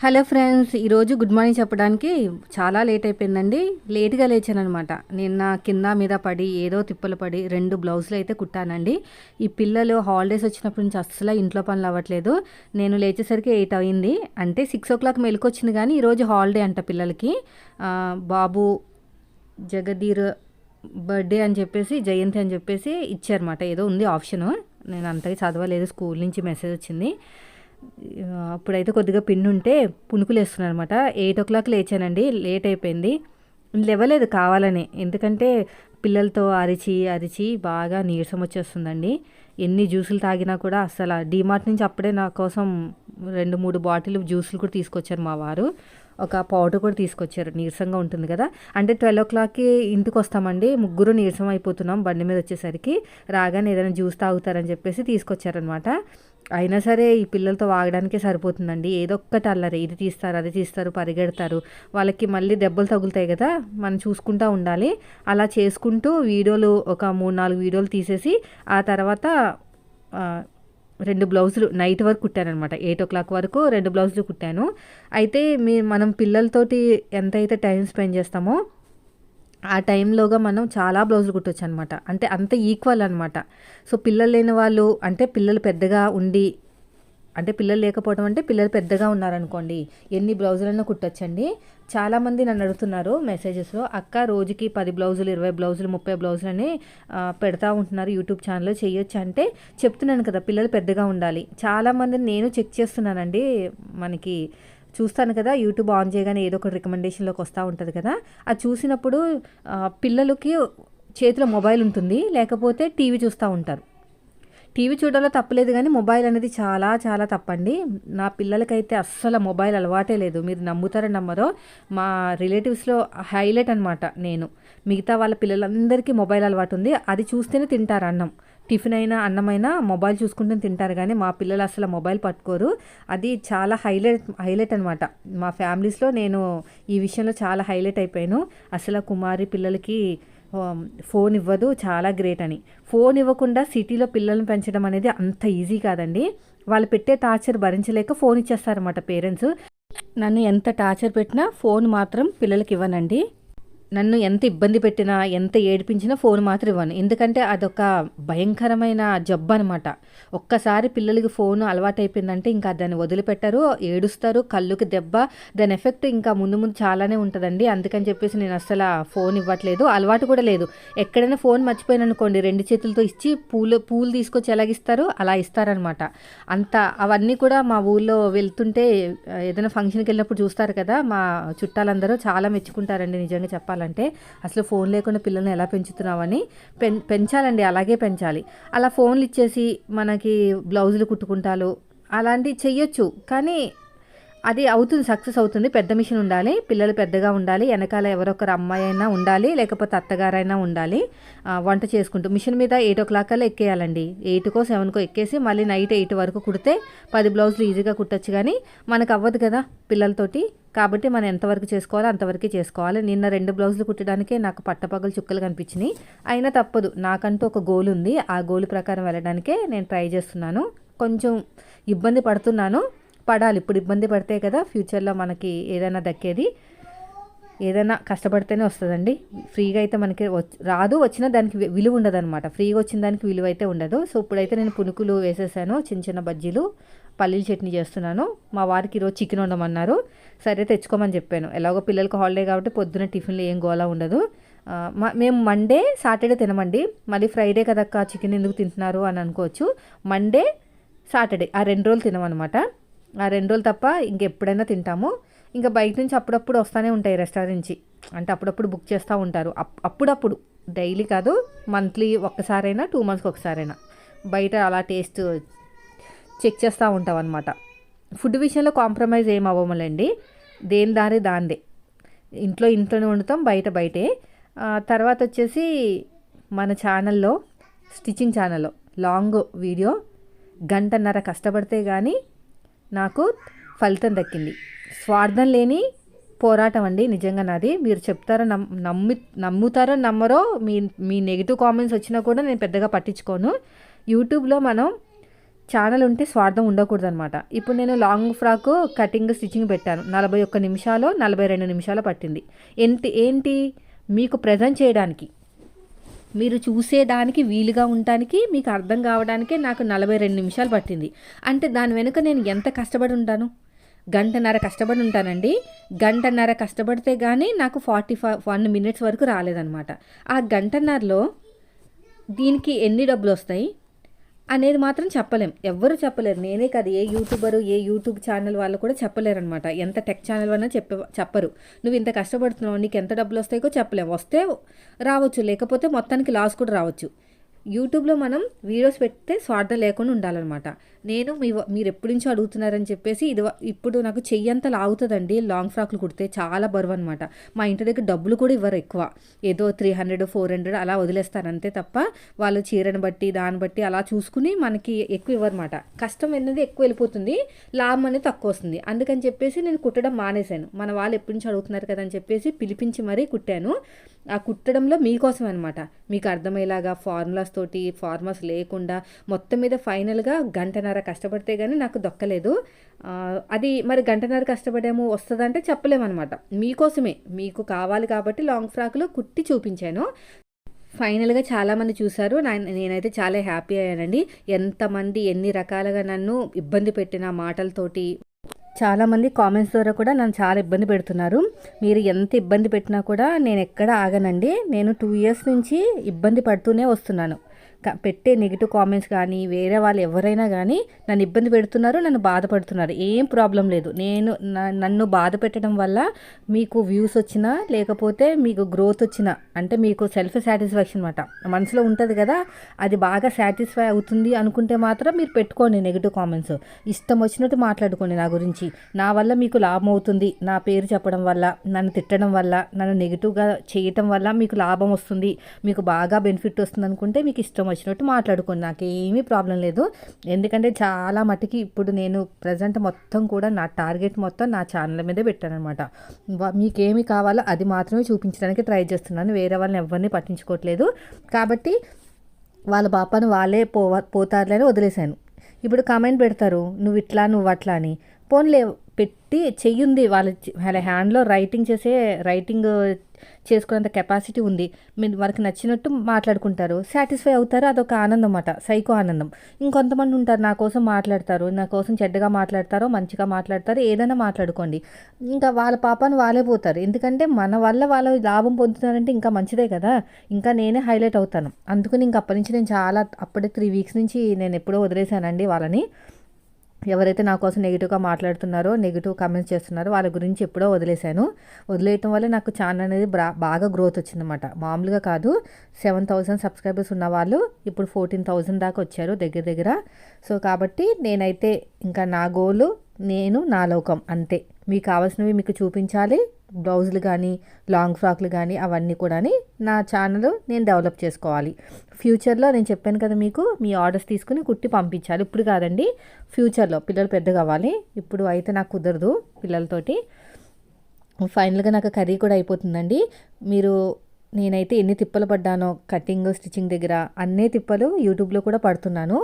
Hello friends ఈరోజు good morning చెప్పడానికి చాలా లేట్ అయిపోయిందండి. లేట్గా లేచానమాట నిన్న కింద మీద పడి ఏదో తిప్పలు పడి రెండు బ్లౌజులు అయితే కుట్టానండి. ఈ పిల్లలు హాలిడేస్ వచ్చినప్పటి నుంచి అస్సలు ఇంట్లో పనులు అవ్వట్లేదు. నేను లేచేసరికి ఎయిట్ అయింది. అంటే సిక్స్ ఓ క్లాక్ మెలుకొచ్చింది కానీ ఈరోజు హాలిడే అంట పిల్లలకి. బాబు జగదీర్ బర్త్డే అని చెప్పేసి జయంతి అని చెప్పేసి ఇచ్చారన్నమాట. ఏదో ఉంది ఆప్షన్. నేను అంతగా చదవలేదు. స్కూల్ నుంచి మెసేజ్ వచ్చింది. అప్పుడైతే కొద్దిగా పిన్ ఉంటే పునుకులు వేస్తున్నాను అనమాట ఎయిట్ ఓ క్లాక్ లేచానండి లేట్ అయిపోయింది. లేవలేదు కావాలని ఎందుకంటే పిల్లలతో అరిచి అరిచి బాగా నీరసం వచ్చేస్తుందండి. ఎన్ని జ్యూసులు తాగినా కూడా అసలు డీమార్ట్ నుంచి అప్పుడే నా కోసం రెండు మూడు బాటిల్ జ్యూసులు కూడా తీసుకొచ్చారు మా వారు. ఒక పౌడర్ కూడా తీసుకొచ్చారు నీరసంగా ఉంటుంది కదా. అంటే ట్వెల్వ్ ఓ క్లాక్కి ఇంటికి వస్తామండి ముగ్గురు నీరసం అయిపోతున్నాం బండి మీద వచ్చేసరికి. రాగానే ఏదైనా జ్యూస్ తాగుతారని చెప్పేసి తీసుకొచ్చారనమాట అయినా సరే ఈ పిల్లలతో వాగడానికే సరిపోతుందండి. ఏదో ఒక్కటి అల్లరి. ఇది తీస్తారు అది తీస్తారు పరిగెడతారు. వాళ్ళకి మళ్ళీ దెబ్బలు తగులుతాయి కదా మనం చూసుకుంటూ ఉండాలి. అలా చేసుకుంటూ వీడియోలు ఒక మూడు నాలుగు వీడియోలు తీసేసి ఆ తర్వాత రెండు బ్లౌజులు నైట్ వరకు కుట్టానమాట ఎయిట్ ఓ క్లాక్ వరకు రెండు బ్లౌజులు కుట్టాను. అయితే మీ మనం పిల్లలతోటి ఎంతైతే టైం స్పెండ్ చేస్తామో ఆ టైంలోగా మనం చాలా బ్లౌజులు కుట్టొచ్చు అనమాట అంటే అంత ఈక్వల్ అనమాట. సో పిల్లలు లేని వాళ్ళు అంటే పిల్లలు పెద్దగా ఉండి అంటే పిల్లలు లేకపోవడం అంటే పిల్లలు పెద్దగా ఉన్నారనుకోండి ఎన్ని బ్లౌజులైనా కుట్టచ్చండి. చాలామంది నన్ను అడుగుతున్నారు మెసేజెస్లో అక్క రోజుకి పది బ్లౌజులు ఇరవై బ్లౌజులు ముప్పై బ్లౌజులని అని పెడతా ఉంటున్నారు యూట్యూబ్ ఛానల్లో చేయొచ్చు? అంటే చెప్తున్నాను కదా పిల్లలు పెద్దగా ఉండాలి. చాలామంది నేను చెక్ చేస్తున్నానండి మనకి చూస్తాను కదా యూట్యూబ్ ఆన్ చేయగానే ఏదో ఒక రికమెండేషన్లోకి వస్తూ ఉంటుంది కదా. అది చూసినప్పుడు పిల్లలకి చేతిలో మొబైల్ ఉంటుంది లేకపోతే టీవీ చూస్తూ ఉంటారు. టీవీ చూడడంలో తప్పలేదు కానీ మొబైల్ అనేది చాలా చాలా తప్పండి. నా పిల్లలకైతే అస్సలు మొబైల్ అలవాటే లేదు. మీరు నమ్ముతారో నమ్మరో మా రిలేటివ్స్లో హైలైట్ అనమాట నేను. మిగతా వాళ్ళ పిల్లలందరికీ మొబైల్ అలవాటు ఉంది. అది చూస్తేనే తింటారు అన్నం. టిఫిన్ అయినా అన్నమైనా మొబైల్ చూసుకుంటూ తింటారు. కానీ మా పిల్లలు అసలు మొబైల్ పట్టుకోరు. అది చాలా హైలైట్ హైలైట్ అనమాట మా ఫ్యామిలీస్లో నేను ఈ విషయంలో చాలా హైలైట్ అయిపోయాను. అసలు కుమారి పిల్లలకి ఫోన్ ఇవ్వదు. చాలా గ్రేట్ అని. ఫోన్ ఇవ్వకుండా సిటీలో పిల్లల్ని పెంచడం అనేది అంత ఈజీ కాదండి. వాళ్ళు పెట్టే టార్చర్ భరించలేక ఫోన్ ఇచ్చేస్తారన్నమాట పేరెంట్స్. నన్ను ఎంత టార్చర్ పెట్టినా ఫోన్ మాత్రం పిల్లలకి ఇవ్వనండి. నన్ను ఎంత ఇబ్బంది పెట్టినా ఎంత ఏడిపించినా ఫోన్ మాత్రం ఇవ్వను. ఎందుకంటే అదొక భయంకరమైన జబ్బు అనమాట ఒక్కసారి పిల్లలకి ఫోన్ అలవాటైపోయిందంటే ఇంకా దాన్ని వదిలిపెట్టరు ఏడుస్తారు కళ్ళుకి దెబ్బ. దాని ఎఫెక్ట్ ఇంకా ముందు ముందు చాలానే ఉంటుందండి. అందుకని చెప్పేసి నేను అసలు ఫోన్ ఇవ్వట్లేదు. అలవాటు కూడా లేదు. ఎక్కడైనా ఫోన్ మర్చిపోయాను అనుకోండి రెండు చేతులతో ఇచ్చి పూలు పూలు తీసుకొచ్చి ఎలాగిస్తారు అలా ఇస్తారనమాట అంత అవన్నీ కూడా మా ఊళ్ళో వెళ్తుంటే ఏదైనా ఫంక్షన్కి వెళ్ళినప్పుడు చూస్తారు కదా మా చుట్టాలందరూ చాలా మెచ్చుకుంటారండి నిజంగా చెప్పాలి చెప్పాలంటే అసలు ఫోన్ లేకుండా పిల్లల్ని ఎలా పెంచుతున్నామని పెం పెంచాలండి అలాగే పెంచాలి. అలా ఫోన్లు ఇచ్చేసి మనకి బ్లౌజులు కుట్టుకుంటాలు అలాంటివి చెయ్యొచ్చు. కానీ అది అవుతుంది సక్సెస్ అవుతుంది. పెద్ద మిషన్ ఉండాలి పిల్లలు పెద్దగా ఉండాలి వెనకాల ఎవరొకరు అమ్మాయి అయినా ఉండాలి లేకపోతే అత్తగారైనా ఉండాలి వంట చేసుకుంటూ. మిషన్ మీద ఎయిట్ ఓ క్లాక్ కల్లా ఎక్కేయాలండి. ఎయిట్కో సెవెన్కో ఎక్కేసి మళ్ళీ నైట్ ఎయిట్ వరకు కుడితే పది బ్లౌజులు ఈజీగా కుట్టచ్చు కానీ మనకు అవ్వదు కదా పిల్లలతోటి. కాబట్టి మనం ఎంతవరకు చేసుకోవాలో అంతవరకు చేసుకోవాలి. నిన్న రెండు బ్లౌజులు కుట్టడానికే నాకు పట్టపగలు చుక్కలు కనిపించినాయి. అయినా తప్పదు. నాకంటూ ఒక గోల్ ఉంది. ఆ గోల్ ప్రకారం వెళ్ళడానికే నేను ట్రై చేస్తున్నాను. కొంచెం ఇబ్బంది పడుతున్నాను. పడాలి. ఇప్పుడు ఇబ్బంది పడితే కదా ఫ్యూచర్లో మనకి ఏదైనా దక్కేది. ఏదైనా కష్టపడితేనే వస్తుందండి. ఫ్రీగా అయితే మనకి రాదు. వచ్చినా దానికి వి- విలువ ఉండదు అనమాట ఫ్రీగా వచ్చిన దానికి విలువ అయితే ఉండదు. సో ఇప్పుడైతే నేను పునుకులు వేసేసాను. చిన్న చిన్న బజ్జీలు పల్లీల చట్నీ చేస్తున్నాను. మా వారికి ఈరోజు చికెన్ వండమన్నారు. సరే తెచ్చుకోమని చెప్పాను. ఎలాగో పిల్లలకి హాలిడే కాబట్టి పొద్దున టిఫిన్లు ఏం గోలా ఉండదు. మేము మండే సాటర్డే తినమండి. మళ్ళీ ఫ్రైడే కదక్క చికెన్ ఎందుకు తింటున్నారు అని అనుకోవచ్చు. మండే సాటర్డే ఆ రెండు రోజులు తినమన్నమాట. ఆ రెండు రోజులు తప్ప ఇంకెప్పుడైనా తింటాము. ఇంకా బయట నుంచి అప్పుడప్పుడు వస్తూనే ఉంటాయి రెస్టారెంట్ నుంచి అంటే అప్పుడప్పుడు బుక్ చేస్తూ ఉంటారు. అప్- అప్పుడప్పుడు. డైలీ కాదు మంత్లీ ఒక్కసారైనా టూ మంత్స్కి ఒకసారైనా బయట అలా టేస్ట్ చెక్ చేస్తూ ఉంటాం అనమాట ఫుడ్ విషయంలో కాంప్రమైజ్ ఏం అవ్వములండి. దేని దారి దాందే. ఇంట్లో ఇంట్లోనే వండుతాం బయట బయటే. తర్వాత వచ్చేసి మన ఛానల్లో స్టిచ్చింగ్ ఛానల్లో లాంగ్ వీడియో గంటన్నర కష్టపడితే కానీ నాకు ఫలితం దక్కింది. స్వార్థం లేని పోరాటం అండి. నిజంగా నాది. మీరు చెప్తారో నమ్మి నమ్ముతారో నమ్మరో మీ మీ నెగిటివ్ కామెంట్స్ వచ్చినా కూడా నేను పెద్దగా పట్టించుకోను. యూట్యూబ్లో మనం ఛానల్ ఉంటే స్వార్థం ఉండకూడదు అనమాట ఇప్పుడు నేను లాంగ్ ఫ్రాక్ కటింగ్ స్టిచ్చింగ్ పెట్టాను. నలభై ఒక్క నిమిషాలు నలభై రెండు నిమిషాలు పట్టింది. ఏంటి ఏంటి? మీకు ప్రజెంట్ చేయడానికి మీరు చూసేదానికి వీలుగా ఉండటానికి మీకు అర్థం కావడానికే నాకు నలభై రెండు నిమిషాలు పట్టింది. అంటే దాని వెనుక నేను ఎంత కష్టపడి ఉంటాను? గంటన్నర కష్టపడి ఉంటానండి. గంటన్నర కష్టపడితే కానీ నాకు ఫార్టీ ఫైవ్ వన్ మినిట్స్ వరకు రాలేదనమాట ఆ గంటన్నరలో దీనికి ఎన్ని డబ్బులు వస్తాయి? అనేది మాత్రం చెప్పలేం. ఎవ్వరు చెప్పలేరు. నేనే కాదు ఏ యూట్యూబరు ఏ యూట్యూబ్ ఛానల్ వాళ్ళు కూడా చెప్పలేరు అనమాట ఎంత టెక్ ఛానల్ అన్నా చెప్ప చెప్పరు. నువ్వు ఇంత కష్టపడుతున్నావు నీకు ఎంత డబ్బులు వస్తాయో చెప్పలేం వస్తే రావచ్చు లేకపోతే మొత్తానికి లాస్ కూడా రావచ్చు. యూట్యూబ్లో మనం వీడియోస్ పెడితే స్వార్థం లేకుండా ఉండాలన్నమాట. నేను మీ మీరు ఎప్పటి నుంచో అడుగుతున్నారని చెప్పేసి ఇది ఇప్పుడు నాకు చెయ్యంత లాగుతుందండి. లాంగ్ ఫ్రాక్లు కుడితే చాలా బరువు అనమాట మా ఇంటి దగ్గర డబ్బులు కూడా ఇవ్వరు ఎక్కువ. ఏదో త్రీ హండ్రెడ్ ఫోర్ హండ్రెడ్ అలా వదిలేస్తారు అంతే తప్ప వాళ్ళు చీరను బట్టి దాన్ని బట్టి అలా చూసుకుని మనకి ఎక్కువ ఇవ్వరమాట కష్టం అనేది ఎక్కువ వెళ్ళిపోతుంది. లాభం అనేది తక్కువ వస్తుంది. అందుకని చెప్పేసి నేను కుట్టడం మానేశాను. మన వాళ్ళు ఎప్పటి నుంచి అడుగుతున్నారు కదా అని చెప్పేసి పిలిపించి మరీ కుట్టాను. ఆ కుట్టడంలో మీకోసం అనమాట మీకు అర్థమయ్యేలాగా ఫార్ములాస్ తోటి ఫార్మర్స్ లేకుండా మొత్తం మీద ఫైనల్గా గంటన్నర కష్టపడితే కానీ నాకు దొక్కలేదు. అది మరి గంటన్నర కష్టపడేమో వస్తుందంటే చెప్పలేమన్నమాట. మీకోసమే. మీకు కావాలి కాబట్టి లాంగ్ ఫ్రాక్లో కుట్టి చూపించాను. ఫైనల్గా చాలామంది చూశారు నేనైతే చాలా హ్యాపీ అయ్యానండి. ఎంతమంది ఎన్ని రకాలుగా నన్ను ఇబ్బంది పెట్టిన మాటలతోటి చాలామంది కామెంట్స్ ద్వారా కూడా నన్ను చాలా ఇబ్బంది పెడుతున్నారు. మీరు ఎంత ఇబ్బంది పెట్టినా కూడా నేను ఎక్కడ ఆగనండి. నేను టూ ఇయర్స్ నుంచి ఇబ్బంది పడుతూనే వస్తున్నాను. పెట్టే నెగిటివ్ కామెంట్స్ కానీ వేరే వాళ్ళు ఎవరైనా కానీ నన్ను ఇబ్బంది పెడుతున్నారు నన్ను బాధపడుతున్నారు. ఏం ప్రాబ్లం లేదు. నేను నన్ను బాధ పెట్టడం వల్ల మీకు వ్యూస్ వచ్చినా లేకపోతే మీకు గ్రోత్ వచ్చినా అంటే మీకు సెల్ఫ్ సాటిస్ఫాక్షన్ అనమాట మనసులో ఉంటుంది కదా అది బాగా సాటిస్ఫై అవుతుంది అనుకుంటే మాత్రం మీరు పెట్టుకోండి నెగిటివ్ కామెంట్స్ ఇష్టం వచ్చినట్టు మాట్లాడుకోండి నా గురించి. నా వల్ల మీకు లాభం అవుతుంది. నా పేరు చెప్పడం వల్ల నన్ను తిట్టడం వల్ల నన్ను నెగిటివ్గా చేయటం వల్ల మీకు లాభం వస్తుంది. మీకు బాగా బెనిఫిట్ వస్తుంది అనుకుంటే మీకు ఇష్టం వచ్చినట్టు మాట్లాడుకోండి నాకేమీ ప్రాబ్లం లేదు. ఎందుకంటే చాలా మటుకి ఇప్పుడు నేను ప్రజెంట్ మొత్తం కూడా నా టార్గెట్ మొత్తం నా ఛానల్ మీదే పెట్టానమాట మీకేమి కావాలో అది మాత్రమే చూపించడానికి ట్రై చేస్తున్నాను. వేరే వాళ్ళని ఎవరిని పట్టించుకోవట్లేదు కాబట్టి వాళ్ళ పాపను వాళ్ళే పో పోతారులని వదిలేశాను. ఇప్పుడు కామెంట్ పెడతారు నువ్వు ఇట్లా నువ్వు అట్లా అని. పోన్లే పెట్టి చెయ్యుంది వాళ్ళ వాళ్ళ హ్యాండ్లో రైటింగ్ చేసే రైటింగ్ చేసుకునేంత కెపాసిటీ ఉంది. మీరు వారికి నచ్చినట్టు మాట్లాడుకుంటారు. సాటిస్ఫై అవుతారు. అదొక ఆనందం అన్నమాట సైకో ఆనందం. ఇంకొంతమంది ఉంటారు. నా కోసం మాట్లాడతారు. నా కోసం చెడ్డగా మాట్లాడతారో మంచిగా మాట్లాడతారు ఏదైనా మాట్లాడుకోండి. ఇంకా వాళ్ళ పాపాన్ని వాళ్ళే పోతారు. ఎందుకంటే మన వల్ల వాళ్ళు లాభం పొందుతున్నారంటే ఇంకా మంచిదే కదా. ఇంకా నేనే హైలైట్ అవుతాను. అందుకని ఇంక అప్పటి నుంచి నేను చాలా అప్పుడే త్రీ వీక్స్ నుంచి నేను ఎప్పుడో వదిలేశానండి వాళ్ళని. ఎవరైతే నా కోసం నెగిటివ్గా మాట్లాడుతున్నారో నెగిటివ్ కమెంట్స్ చేస్తున్నారో వాళ్ళ గురించి ఎప్పుడో వదిలేశాను. వదిలేయటం వల్ల నాకు ఛానల్ అనేది బాగా గ్రోత్ వచ్చిందన్నమాట. మామూలుగా కాదు సెవెన్ థౌసండ్ సబ్స్క్రైబర్స్ ఉన్న వాళ్ళు ఇప్పుడు ఫోర్టీన్ థౌసండ్ దాకా వచ్చారు దగ్గర దగ్గర. సో కాబట్టి నేనైతే ఇంకా నా గోలు నేను నా లోకం అంతే. మీకు కావాల్సినవి మీకు చూపించాలి. బ్లౌజులు కానీ లాంగ్ ఫ్రాక్లు కానీ అవన్నీ కూడా నా ఛానల్ నేను డెవలప్ చేసుకోవాలి. ఫ్యూచర్లో నేను చెప్పాను కదా మీకు మీ ఆర్డర్స్ తీసుకుని కుట్టి పంపించాలి. ఇప్పుడు కాదండి ఫ్యూచర్లో పిల్లలు పెద్ద కావాలి ఇప్పుడు అయితే నాకు కుదరదు పిల్లలతోటి. ఫైనల్గా నాకు కర్రీ కూడా అయిపోతుందండి. మీరు నేనైతే ఎన్ని తిప్పలు పడ్డానో కటింగ్ స్టిచ్చింగ్ దగ్గర అన్నీ తిప్పలు యూట్యూబ్లో కూడా పడుతున్నాను.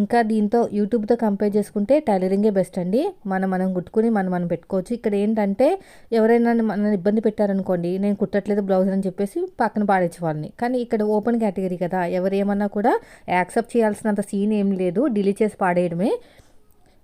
ఇంకా దీంతో యూట్యూబ్తో కంపేర్ చేసుకుంటే టైలరింగే బెస్ట్ అండి. మనం మనం కుట్టుకుని మనం మనం పెట్టుకోవచ్చు. ఇక్కడ ఏంటంటే ఎవరైనా మనల్ని ఇబ్బంది పెట్టారనుకోండి నేను కుట్టట్లేదు బ్లౌజ్ అని చెప్పేసి పక్కన పాడేసేవాళ్ళని కానీ ఇక్కడ ఓపెన్ కేటగిరీ కదా ఎవరు ఏమన్నా కూడా యాక్సెప్ట్ చేయాల్సినంత సీన్ ఏం లేదు. డిలీట్ చేసి పాడేయడమే.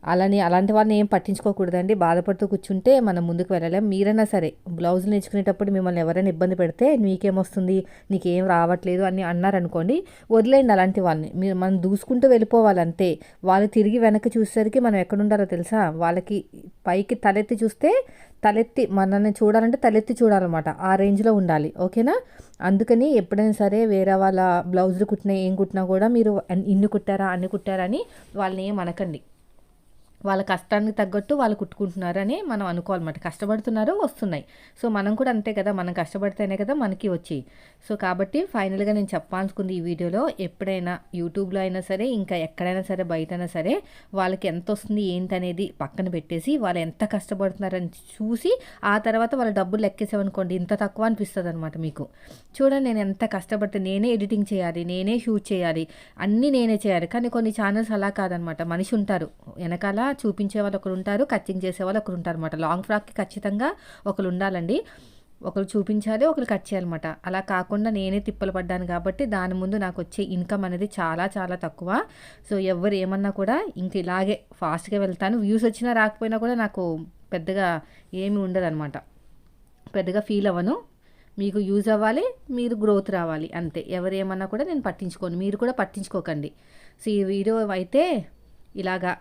అలాని అలాంటి వాళ్ళని ఏం పట్టించుకోకూడదండి. బాధపడుతూ కూర్చుంటే మనం ముందుకు వెళ్ళలేం. మీరైనా సరే బ్లౌజులు నేర్చుకునేటప్పుడు మిమ్మల్ని ఎవరైనా ఇబ్బంది పెడితే నీకేమొస్తుంది నీకేం రావట్లేదు అని అన్నారనుకోండి వదిలేయండి అలాంటి వాళ్ళని. మీరు మనం దూసుకుంటూ వెళ్ళిపోవాలంతే. వాళ్ళు తిరిగి వెనక్కి చూసేసరికి మనం ఎక్కడుండాలో తెలుసా? వాళ్ళకి పైకి తలెత్తి చూస్తే తలెత్తి మనల్ని చూడాలంటే తలెత్తి చూడాలన్నమాట. ఆ రేంజ్లో ఉండాలి. ఓకేనా? అందుకని ఎప్పుడైనా సరే వేరే వాళ్ళ బ్లౌజులు కుట్టినా ఏం కుట్టినా కూడా మీరు ఇన్ని కుట్టారా? అన్ని కుట్టారా? అని వాళ్ళని ఏం అనకండి. వాళ్ళ కష్టానికి తగ్గట్టు వాళ్ళు కుట్టుకుంటున్నారని మనం అనుకోవాలన్నమాట. కష్టపడుతున్నారు వస్తున్నాయి. సో మనం కూడా అంతే కదా మనం కష్టపడితేనే కదా మనకి వచ్చి సో కాబట్టి ఫైనల్గా నేను చెప్పాల్సుకుంది ఈ వీడియోలో ఎప్పుడైనా యూట్యూబ్లో అయినా సరే ఇంకా ఎక్కడైనా సరే బయటైనా సరే వాళ్ళకి ఎంత వస్తుంది ఏంటనేది పక్కన పెట్టేసి వాళ్ళు ఎంత కష్టపడుతున్నారని చూసి ఆ తర్వాత వాళ్ళ డబ్బులు లెక్కేసామనుకోండి ఇంత తక్కువ అనిపిస్తుంది అనమాట మీకు. చూడండి నేను ఎంత కష్టపడితే నేనే ఎడిటింగ్ చేయాలి నేనే షూట్ చేయాలి అన్నీ నేనే చేయాలి. కానీ కొన్ని ఛానల్స్ అలా కాదనమాట మనిషి ఉంటారు వెనకాల చూపించే వాళ్ళు ఒకరు ఉంటారు కచ్చింగ్ చేసే వాళ్ళు ఒకరు ఉంటారు అనమాట లాంగ్ ఫ్రాక్కి ఖచ్చితంగా ఒకరు ఉండాలండి. ఒకరు చూపించాలి ఒకరు కట్ చేయాలన్నమాట అలా కాకుండా నేనే తిప్పలు పడ్డాను కాబట్టి దాని ముందు నాకు వచ్చే ఇన్కమ్ అనేది చాలా చాలా తక్కువ. సో ఎవరు ఏమన్నా కూడా ఇంక ఇలాగే ఫాస్ట్గా వెళ్తాను. వ్యూస్ వచ్చినా రాకపోయినా కూడా నాకు పెద్దగా ఏమి ఉండదన్నమాట పెద్దగా ఫీల్ అవ్వను. మీకు యూజ్ అవ్వాలి మీరు గ్రోత్ రావాలి అంతే. ఎవరు ఏమన్నా కూడా నేను పట్టించుకోను. మీరు కూడా పట్టించుకోకండి. సో ఈ వీడియో అయితే ఇలాగా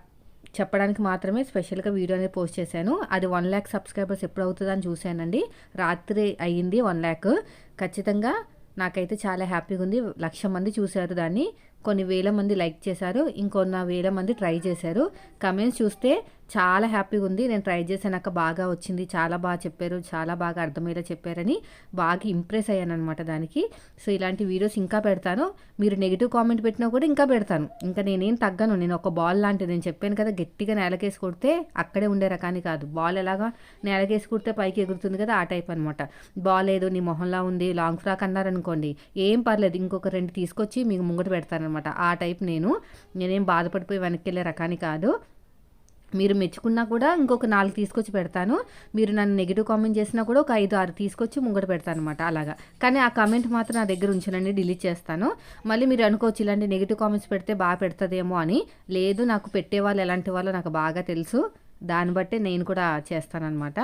చెప్పడానికి మాత్రమే స్పెషల్గా వీడియో అనేది పోస్ట్ చేశాను. అది వన్ ల్యాక్ సబ్స్క్రైబర్స్ ఎప్పుడు అవుతుందని చూశానండి. రాత్రి అయ్యింది వన్ ల్యాక్. ఖచ్చితంగా నాకైతే చాలా హ్యాపీగా ఉంది. లక్ష మంది చూశారు దాన్ని. కొన్ని వేల మంది లైక్ చేశారు ఇంకొన్న వేల మంది ట్రై చేశారు. కమెంట్స్ చూస్తే చాలా హ్యాపీగా ఉంది. నేను ట్రై చేశాక బాగా వచ్చింది చాలా బాగా చెప్పారు చాలా బాగా అర్థమయ్యేలా చెప్పారని బాగా ఇంప్రెస్ అయ్యాను అనమాట దానికి. సో ఇలాంటి వీడియోస్ ఇంకా పెడతాను. మీరు నెగిటివ్ కామెంట్ పెట్టినా కూడా ఇంకా పెడతాను. ఇంకా నేనేం తగ్గను. నేను ఒక బాల్ లాంటిది నేను చెప్పాను కదా గట్టిగా నేలకేసి కొడితే అక్కడే ఉండే రకాన్ని కాదు. బాల్ ఎలాగా నేలకేసి కొడితే పైకి ఎగురుతుంది కదా ఆ టైప్ అనమాట బాల్ ఏదో నీ మొహంలా ఉంది లాంగ్ ఫ్రాక్ అన్నారనుకోండి ఏం పర్లేదు. ఇంకొక రెండు తీసుకొచ్చి మీకు ముంగట అనమాట ఆ టైప్ నేను. నేనేం బాధపడిపోయి వెనక్కి వెళ్ళే రకాన్ని కాదు. మీరు మెచ్చుకున్నా కూడా ఇంకొక నాలుగు తీసుకొచ్చి పెడతాను. మీరు నన్ను నెగిటివ్ కామెంట్ చేసినా కూడా ఒక ఐదు ఆరు తీసుకొచ్చి ముంగట పెడతాను అనమాట అలాగా. కానీ ఆ కామెంట్ మాత్రం నా దగ్గర ఉంచనండి డిలీట్ చేస్తాను. మళ్ళీ మీరు అనుకోవచ్చు ఇలాంటి నెగిటివ్ కామెంట్స్ పెడితే బాగా పెడుతుందేమో అని. లేదు నాకు పెట్టే వాళ్ళు ఎలాంటి వాళ్ళో నాకు బాగా తెలుసు. దాన్ని బట్టే నేను కూడా చేస్తానన్నమాట.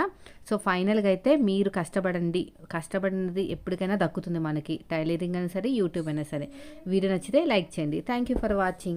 సో ఫైనల్గా అయితే మీరు కష్టపడండి. కష్టపడినది ఎప్పటికైనా దక్కుతుంది మనకి. టైలరింగ్ అయినా సరే యూట్యూబ్ అయినా సరే. వీడియో నచ్చితే లైక్ చేయండి. Thank you for watching.